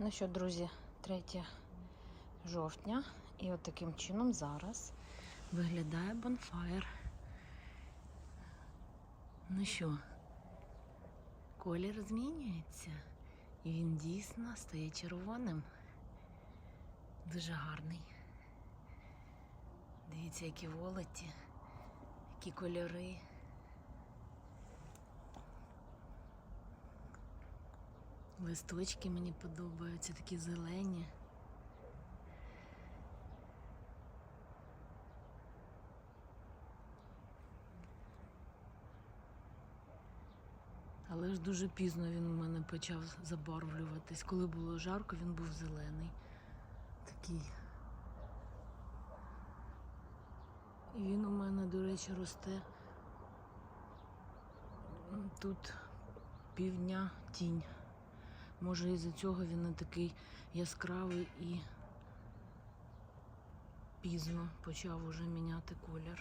Ну що, друзі, 3 жовтня. І от таким чином зараз виглядає бонфаєр. Ну що, колір змінюється. І він дійсно стає червоним. Дуже гарний. Дивіться, які волоті, які кольори. Листочки мені подобаються, такі зелені. Але ж дуже пізно він у мене почав забарвлюватись. Коли було жарко, він був зелений. Такий. І він у мене, до речі, росте тут півдня тінь. Може, із-за цього він не такий яскравий і пізно почав уже міняти колір.